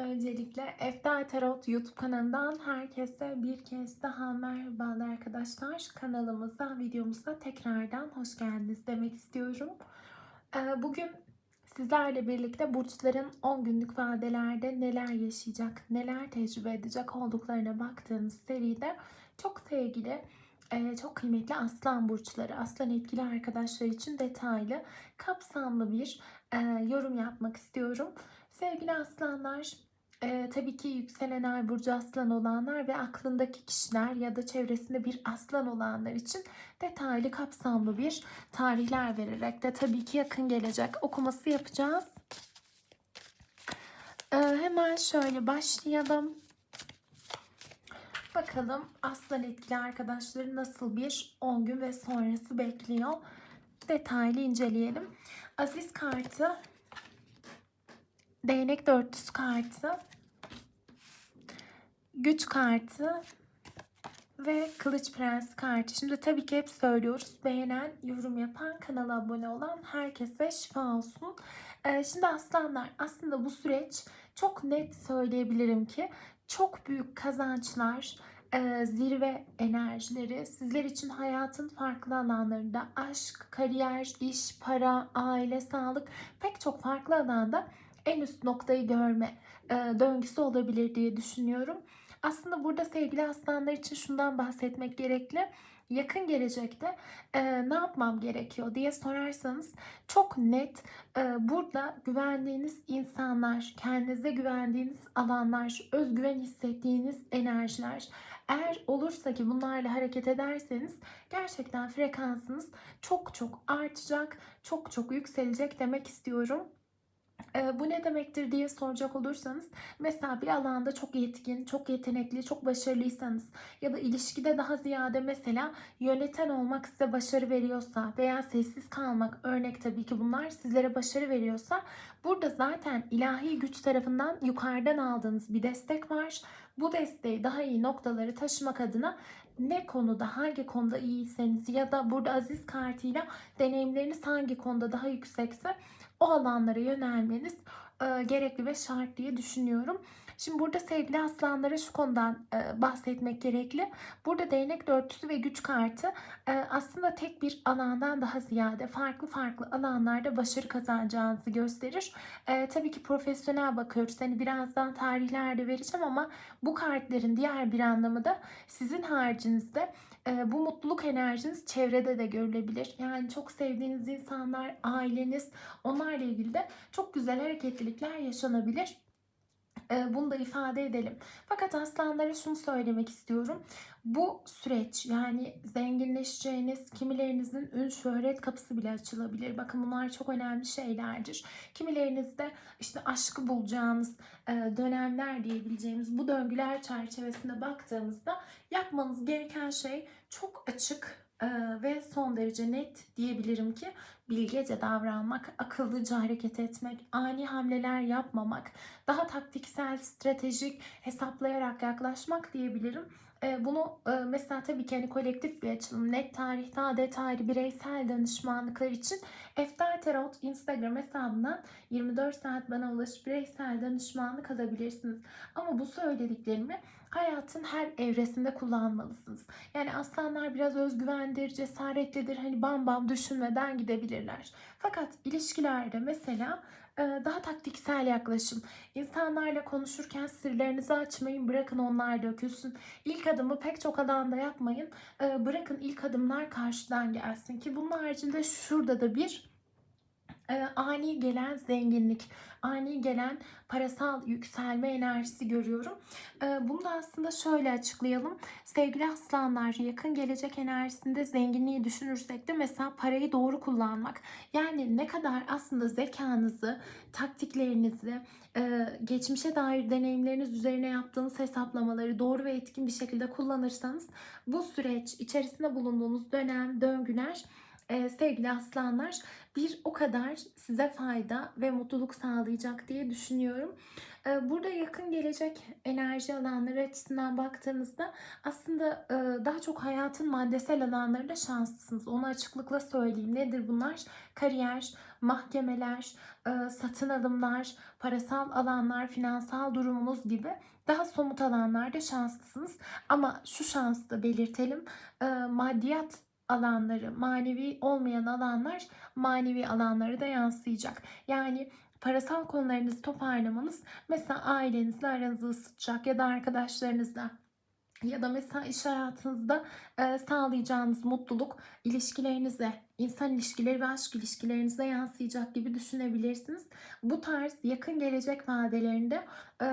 Öncelikle Efta Tarot YouTube kanalından herkese bir kez daha merhabalar arkadaşlar. Kanalımıza, videomuza tekrardan hoş geldiniz demek istiyorum. Ee, Bugün sizlerle birlikte burçların 10 günlük vadelerde neler yaşayacak, neler tecrübe edecek olduklarına baktığımız seride çok sevgili, e, çok kıymetli aslan burçları, aslan etkili arkadaşlar için detaylı, kapsamlı bir e, yorum yapmak istiyorum. Sevgili aslanlar, e, tabii ki yükselen ay burcu aslan olanlar ve aklındaki kişiler ya da çevresinde bir aslan olanlar için detaylı kapsamlı bir tarihler vererek de tabii ki yakın gelecek okuması yapacağız. E, hemen şöyle başlayalım. Bakalım aslan etkili arkadaşları nasıl bir 10 gün ve sonrası bekliyor. Detaylı inceleyelim. Aziz kartı Değnek dörtlüsü kartı, güç kartı ve kılıç prens kartı. Şimdi tabii ki hep söylüyoruz. Beğenen, yorum yapan, kanala abone olan herkese şifa olsun. Ee, şimdi aslanlar aslında bu süreç çok net söyleyebilirim ki çok büyük kazançlar, e, zirve enerjileri sizler için hayatın farklı alanlarında aşk, kariyer, iş, para, aile, sağlık pek çok farklı alanda en üst noktayı görme e, döngüsü olabilir diye düşünüyorum. Aslında burada sevgili aslanlar için şundan bahsetmek gerekli. Yakın gelecekte e, ne yapmam gerekiyor diye sorarsanız çok net e, burada güvendiğiniz insanlar, kendinize güvendiğiniz alanlar, özgüven hissettiğiniz enerjiler eğer olursa ki bunlarla hareket ederseniz gerçekten frekansınız çok çok artacak, çok çok yükselecek demek istiyorum. E, bu ne demektir diye soracak olursanız mesela bir alanda çok yetkin, çok yetenekli, çok başarılıysanız ya da ilişkide daha ziyade mesela yöneten olmak size başarı veriyorsa veya sessiz kalmak örnek tabii ki bunlar sizlere başarı veriyorsa burada zaten ilahi güç tarafından yukarıdan aldığınız bir destek var. Bu desteği daha iyi noktaları taşımak adına ne konuda hangi konuda iyiyseniz ya da burada aziz kartıyla deneyimleriniz hangi konuda daha yüksekse o alanlara yönelmeniz gerekli ve şart diye düşünüyorum. Şimdi burada sevgili aslanlara şu konudan e, bahsetmek gerekli. Burada değnek dörtlüsü ve güç kartı e, aslında tek bir alandan daha ziyade farklı farklı alanlarda başarı kazanacağınızı gösterir. E, tabii ki profesyonel bakıyoruz. Hani birazdan tarihlerde vereceğim ama bu kartların diğer bir anlamı da sizin haricinizde e, bu mutluluk enerjiniz çevrede de görülebilir. Yani çok sevdiğiniz insanlar, aileniz onlarla ilgili de çok güzel hareketlilikler yaşanabilir. E, bunu da ifade edelim. Fakat aslanlara şunu söylemek istiyorum. Bu süreç yani zenginleşeceğiniz kimilerinizin ün şöhret kapısı bile açılabilir. Bakın bunlar çok önemli şeylerdir. Kimilerinizde işte aşkı bulacağınız e, dönemler diyebileceğimiz bu döngüler çerçevesinde baktığımızda yapmanız gereken şey çok açık ve son derece net diyebilirim ki bilgece davranmak, akıllıca hareket etmek, ani hamleler yapmamak, daha taktiksel, stratejik, hesaplayarak yaklaşmak diyebilirim. E, bunu e, mesela tabii ki hani kolektif bir açılım, net tarih, daha detaylı bireysel danışmanlıklar için Eftar Tarot Instagram hesabından 24 saat bana ulaşıp bireysel danışmanlık alabilirsiniz. Ama bu söylediklerimi hayatın her evresinde kullanmalısınız. Yani aslanlar biraz özgüvendir, cesaretlidir. Hani bam bam düşünmeden gidebilirler. Fakat ilişkilerde mesela daha taktiksel yaklaşım. İnsanlarla konuşurken sırlarınızı açmayın, bırakın onlar dökülsün. İlk adımı pek çok alanda yapmayın. Bırakın ilk adımlar karşıdan gelsin ki bunun haricinde şurada da bir ani gelen zenginlik, ani gelen parasal yükselme enerjisi görüyorum. E, bunu da aslında şöyle açıklayalım. Sevgili aslanlar yakın gelecek enerjisinde zenginliği düşünürsek de mesela parayı doğru kullanmak. Yani ne kadar aslında zekanızı, taktiklerinizi, e, geçmişe dair deneyimleriniz üzerine yaptığınız hesaplamaları doğru ve etkin bir şekilde kullanırsanız bu süreç içerisinde bulunduğunuz dönem, döngüler e, sevgili aslanlar bir o kadar size fayda ve mutluluk sağlayacak diye düşünüyorum. Ee, Burada yakın gelecek enerji alanları açısından baktığınızda aslında e, daha çok hayatın maddesel alanlarında şanslısınız. Onu açıklıkla söyleyeyim. Nedir bunlar? Kariyer, mahkemeler, e, satın alımlar, parasal alanlar, finansal durumunuz gibi daha somut alanlarda şanslısınız. Ama şu şansı da belirtelim. E, Maddiyat alanları, manevi olmayan alanlar manevi alanlara da yansıyacak. Yani parasal konularınızı toparlamanız mesela ailenizle aranızı ısıtacak ya da arkadaşlarınızla ya da mesela iş hayatınızda e, sağlayacağınız mutluluk ilişkilerinize, insan ilişkileri ve aşk ilişkilerinize yansıyacak gibi düşünebilirsiniz. Bu tarz yakın gelecek vadelerinde e,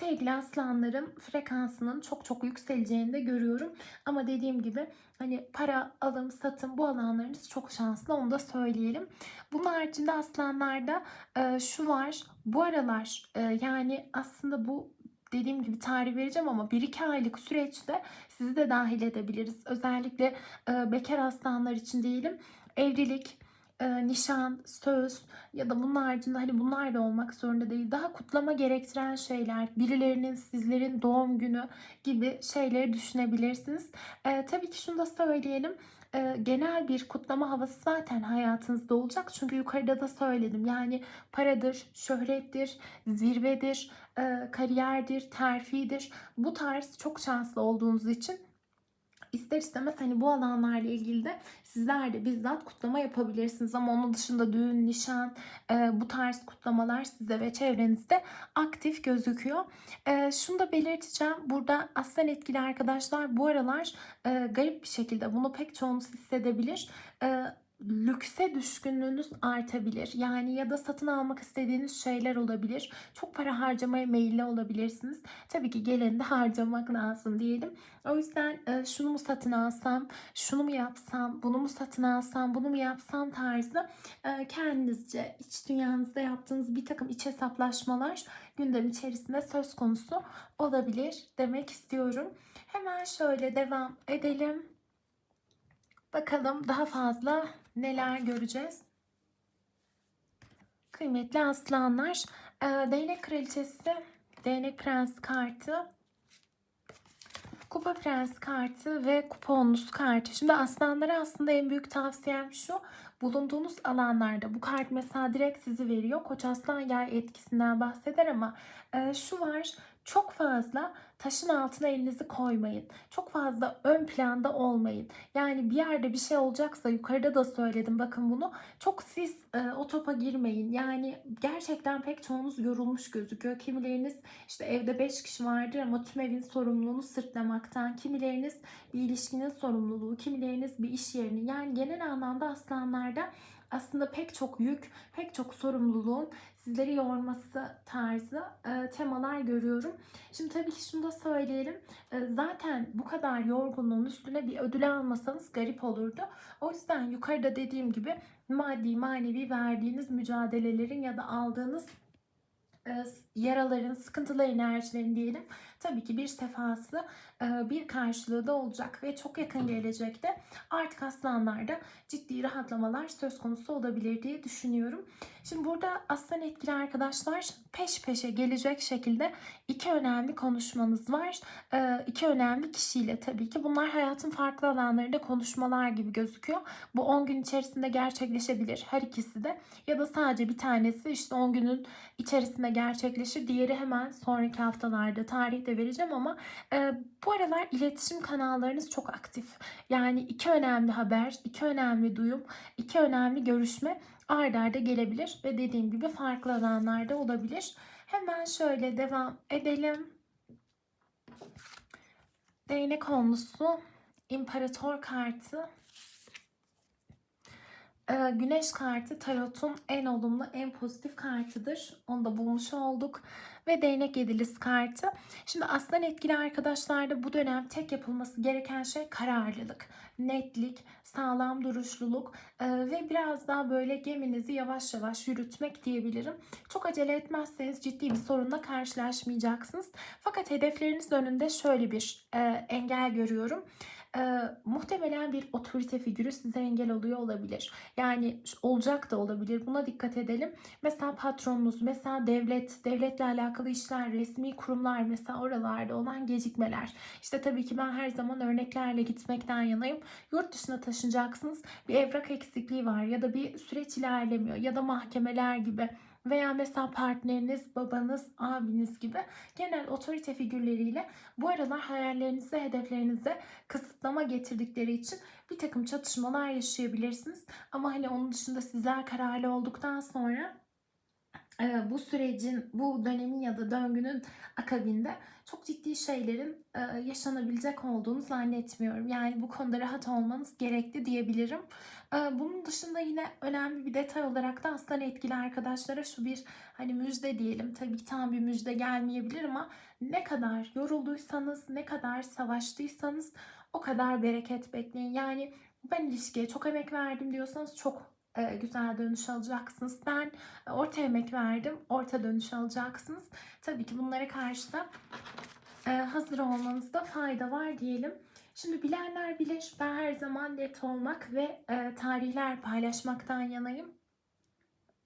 sevgili aslanların frekansının çok çok yükseleceğini de görüyorum. Ama dediğim gibi hani para, alım, satım bu alanlarınız çok şanslı onu da söyleyelim. Bunun haricinde aslanlarda e, şu var. Bu aralar e, yani aslında bu dediğim gibi tarih vereceğim ama 1-2 aylık süreçte sizi de dahil edebiliriz. Özellikle e, bekar aslanlar için diyelim evlilik, e, nişan, söz ya da bunun haricinde hani bunlar da olmak zorunda değil. Daha kutlama gerektiren şeyler, birilerinin sizlerin doğum günü gibi şeyleri düşünebilirsiniz. E, tabii ki şunu da söyleyelim. E, genel bir kutlama havası zaten hayatınızda olacak. Çünkü yukarıda da söyledim. Yani paradır, şöhrettir, zirvedir, e, kariyerdir, terfidir. Bu tarz çok şanslı olduğunuz için ister istemez hani bu alanlarla ilgili de sizler de bizzat kutlama yapabilirsiniz. Ama onun dışında düğün, nişan, e, bu tarz kutlamalar size ve çevrenizde aktif gözüküyor. E, şunu da belirteceğim. Burada aslen etkili arkadaşlar bu aralar e, garip bir şekilde bunu pek çoğunuz hissedebilir. E, lükse düşkünlüğünüz artabilir. Yani ya da satın almak istediğiniz şeyler olabilir. Çok para harcamaya meyilli olabilirsiniz. Tabii ki geleni de harcamak lazım diyelim. O yüzden e, şunu mu satın alsam, şunu mu yapsam, bunu mu satın alsam, bunu mu yapsam tarzı e, kendinizce iç dünyanızda yaptığınız bir takım iç hesaplaşmalar gündem içerisinde söz konusu olabilir demek istiyorum. Hemen şöyle devam edelim. Bakalım daha fazla neler göreceğiz. Kıymetli aslanlar, e, değnek kraliçesi, değnek prens kartı, kupa prens kartı ve kupa onlusu kartı. Şimdi aslanlara aslında en büyük tavsiyem şu. Bulunduğunuz alanlarda bu kart mesela direkt sizi veriyor. Koç aslan yay etkisinden bahseder ama e, şu var. Çok fazla taşın altına elinizi koymayın. Çok fazla ön planda olmayın. Yani bir yerde bir şey olacaksa yukarıda da söyledim bakın bunu. Çok siz e, o topa girmeyin. Yani gerçekten pek çoğunuz yorulmuş gözüküyor. Kimileriniz işte evde 5 kişi vardır ama tüm evin sorumluluğunu sırtlamaktan. Kimileriniz bir ilişkinin sorumluluğu, kimileriniz bir iş yerini. Yani genel anlamda aslanlarda aslında pek çok yük, pek çok sorumluluğun sizleri yorması tarzı e, temalar görüyorum. Şimdi tabii ki şunu da söyleyelim. E, zaten bu kadar yorgunluğun üstüne bir ödül almasanız garip olurdu. O yüzden yukarıda dediğim gibi maddi manevi verdiğiniz mücadelelerin ya da aldığınız yaraların, sıkıntılı enerjilerin diyelim tabii ki bir sefası, e, bir karşılığı da olacak ve çok yakın gelecekte artık aslanlarda ciddi rahatlamalar söz konusu olabilir diye düşünüyorum. Şimdi burada aslan etkili arkadaşlar peş peşe gelecek şekilde iki önemli konuşmanız var. E, iki önemli kişiyle tabii ki. Bunlar hayatın farklı alanlarında konuşmalar gibi gözüküyor. Bu 10 gün içerisinde gerçekleşebilir her ikisi de. Ya da sadece bir tanesi işte 10 günün içerisinde gerçekleşir. Diğeri hemen sonraki haftalarda tarih de vereceğim ama e, bu aralar iletişim kanallarınız çok aktif. Yani iki önemli haber, iki önemli duyum, iki önemli görüşme ard arda gelebilir ve dediğim gibi farklı alanlarda olabilir. Hemen şöyle devam edelim. Değnek onlusu, imparator kartı, Güneş kartı tarotun en olumlu, en pozitif kartıdır. Onu da bulmuş olduk. Ve değnek yedilisi kartı. Şimdi aslan etkili arkadaşlarda bu dönem tek yapılması gereken şey kararlılık, netlik, sağlam duruşluluk e, ve biraz daha böyle geminizi yavaş yavaş yürütmek diyebilirim. Çok acele etmezseniz ciddi bir sorunla karşılaşmayacaksınız. Fakat hedefleriniz önünde şöyle bir e, engel görüyorum. E, muhtemelen bir otorite figürü size engel oluyor olabilir. Yani olacak da olabilir. Buna dikkat edelim. Mesela patronunuz, mesela devlet, devletle alakalı işler, resmi kurumlar mesela oralarda olan gecikmeler. İşte tabii ki ben her zaman örneklerle gitmekten yanayım. Yurt dışına taşınacaksınız. Bir evrak eksikliği var ya da bir süreç ilerlemiyor ya da mahkemeler gibi veya mesela partneriniz, babanız, abiniz gibi genel otorite figürleriyle bu aralar hayallerinize, hedeflerinize kısıtlama getirdikleri için bir takım çatışmalar yaşayabilirsiniz. Ama hani onun dışında sizler kararlı olduktan sonra e, bu sürecin, bu dönemin ya da döngünün akabinde çok ciddi şeylerin e, yaşanabilecek olduğunu zannetmiyorum. Yani bu konuda rahat olmanız gerekli diyebilirim. E, bunun dışında yine önemli bir detay olarak da aslında etkili arkadaşlara şu bir hani müjde diyelim. Tabii ki tam bir müjde gelmeyebilir ama ne kadar yorulduysanız, ne kadar savaştıysanız o kadar bereket bekleyin. Yani ben ilişkiye çok emek verdim diyorsanız çok e, güzel dönüş alacaksınız. Ben orta emek verdim, orta dönüş alacaksınız. Tabii ki bunlara karşı da e, hazır olmanızda fayda var diyelim. Şimdi bilenler bilir ben her zaman net olmak ve e, tarihler paylaşmaktan yanayım.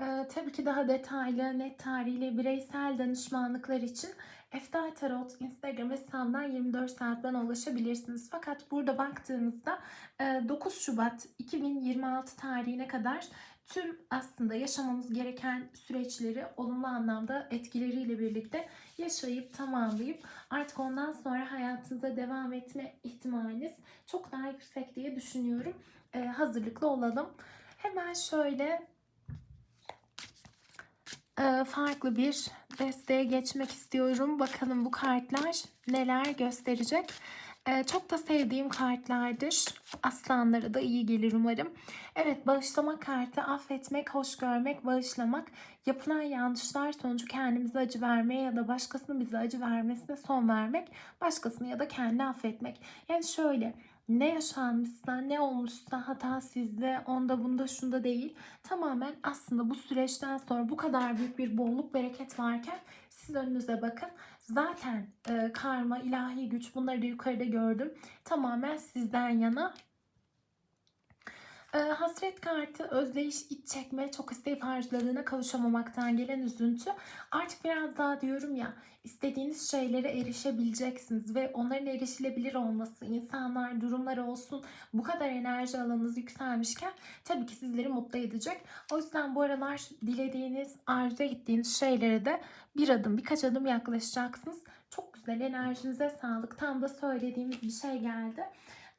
E, tabii ki daha detaylı, net tarihli bireysel danışmanlıklar için Eftal Tarot Instagram hesabından 24 saat ulaşabilirsiniz. Fakat burada baktığımızda 9 Şubat 2026 tarihine kadar tüm aslında yaşamamız gereken süreçleri olumlu anlamda etkileriyle birlikte yaşayıp tamamlayıp artık ondan sonra hayatınıza devam etme ihtimaliniz çok daha yüksek diye düşünüyorum. Ee, hazırlıklı olalım. Hemen şöyle e, farklı bir desteğe geçmek istiyorum. Bakalım bu kartlar neler gösterecek. Ee, çok da sevdiğim kartlardır. Aslanlara da iyi gelir umarım. Evet bağışlama kartı affetmek, hoş görmek, bağışlamak. Yapılan yanlışlar sonucu kendimize acı vermeye ya da başkasının bize acı vermesine son vermek. Başkasını ya da kendi affetmek. Yani şöyle ne yaşanmışsa, ne olmuşsa hata sizde, onda bunda şunda değil. Tamamen aslında bu süreçten sonra bu kadar büyük bir bolluk bereket varken siz önünüze bakın. Zaten e, karma, ilahi güç bunları da yukarıda gördüm. Tamamen sizden yana hasret kartı, özleyiş, iç çekme, çok isteyip arzuladığına kavuşamamaktan gelen üzüntü. Artık biraz daha diyorum ya istediğiniz şeylere erişebileceksiniz ve onların erişilebilir olması, insanlar, durumlar olsun bu kadar enerji alanınız yükselmişken tabii ki sizleri mutlu edecek. O yüzden bu aralar dilediğiniz, arzu ettiğiniz şeylere de bir adım, birkaç adım yaklaşacaksınız. Çok güzel enerjinize sağlık. Tam da söylediğimiz bir şey geldi.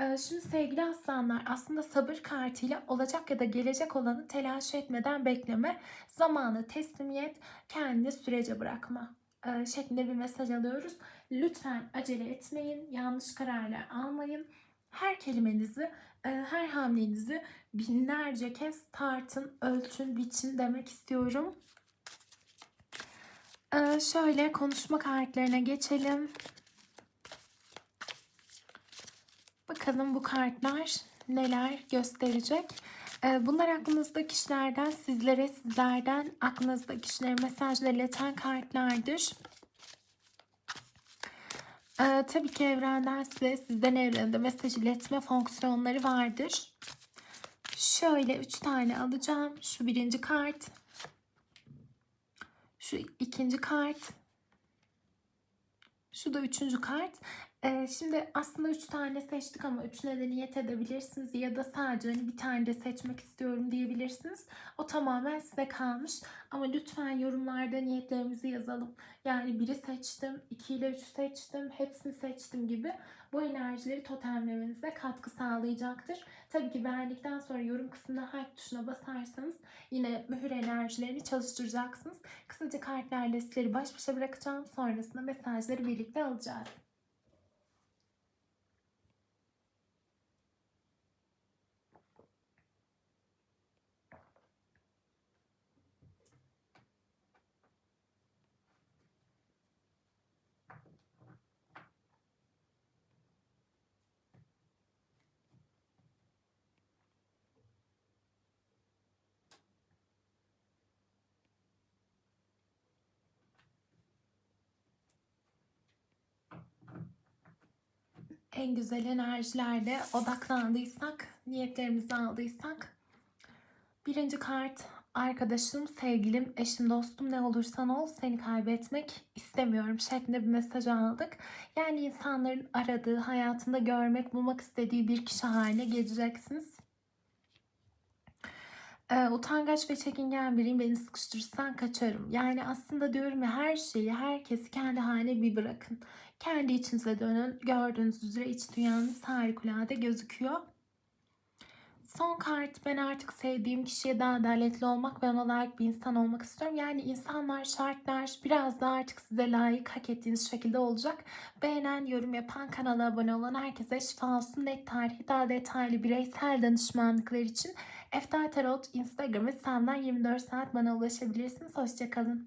Ee, şimdi sevgili aslanlar aslında sabır kartıyla olacak ya da gelecek olanı telaş etmeden bekleme, zamanı teslimiyet, kendini sürece bırakma e, şeklinde bir mesaj alıyoruz. Lütfen acele etmeyin, yanlış kararlar almayın. Her kelimenizi, e, her hamlenizi binlerce kez tartın, ölçün, biçin demek istiyorum. Ee, şöyle konuşma kartlarına geçelim. Bakalım bu kartlar neler gösterecek. Ee, bunlar aklınızda kişilerden sizlere, sizlerden aklınızda kişilere mesajlar ileten kartlardır. Ee, tabii ki evrenden size, sizden evrende mesaj iletme fonksiyonları vardır. Şöyle üç tane alacağım. Şu birinci kart. Şu ikinci kart. Şu da üçüncü kart. Ee, şimdi aslında üç tane seçtik ama üçüne de niyet edebilirsiniz ya da sadece hani bir tane de seçmek istiyorum diyebilirsiniz. O tamamen size kalmış. Ama lütfen yorumlarda niyetlerimizi yazalım. Yani biri seçtim, iki ile üçü seçtim, hepsini seçtim gibi bu enerjileri totemlemenize katkı sağlayacaktır. Tabii ki beğendikten sonra yorum kısmına harf tuşuna basarsanız yine mühür enerjilerini çalıştıracaksınız. Kısaca kartlarla sizleri baş başa bırakacağım. Sonrasında mesajları birlikte alacağız. En güzel enerjilerle odaklandıysak, niyetlerimizi aldıysak. Birinci kart arkadaşım, sevgilim, eşim, dostum ne olursan ol seni kaybetmek istemiyorum şeklinde bir mesaj aldık. Yani insanların aradığı, hayatında görmek, bulmak istediği bir kişi haline geleceksiniz. Ee, utangaç ve çekingen biriyim. Beni sıkıştırırsan kaçarım. Yani aslında diyorum ya her şeyi, herkesi kendi haline bir bırakın. Kendi içinize dönün. Gördüğünüz üzere iç dünyanız harikulade gözüküyor. Son kart ben artık sevdiğim kişiye daha adaletli olmak ve ona layık bir insan olmak istiyorum. Yani insanlar, şartlar biraz daha artık size layık, hak ettiğiniz şekilde olacak. Beğenen, yorum yapan, kanala abone olan herkese şifa olsun. Net tarihi daha detaylı bireysel danışmanlıklar için Eftar Tarot Instagram ve Sam'dan 24 saat bana ulaşabilirsiniz. Hoşçakalın.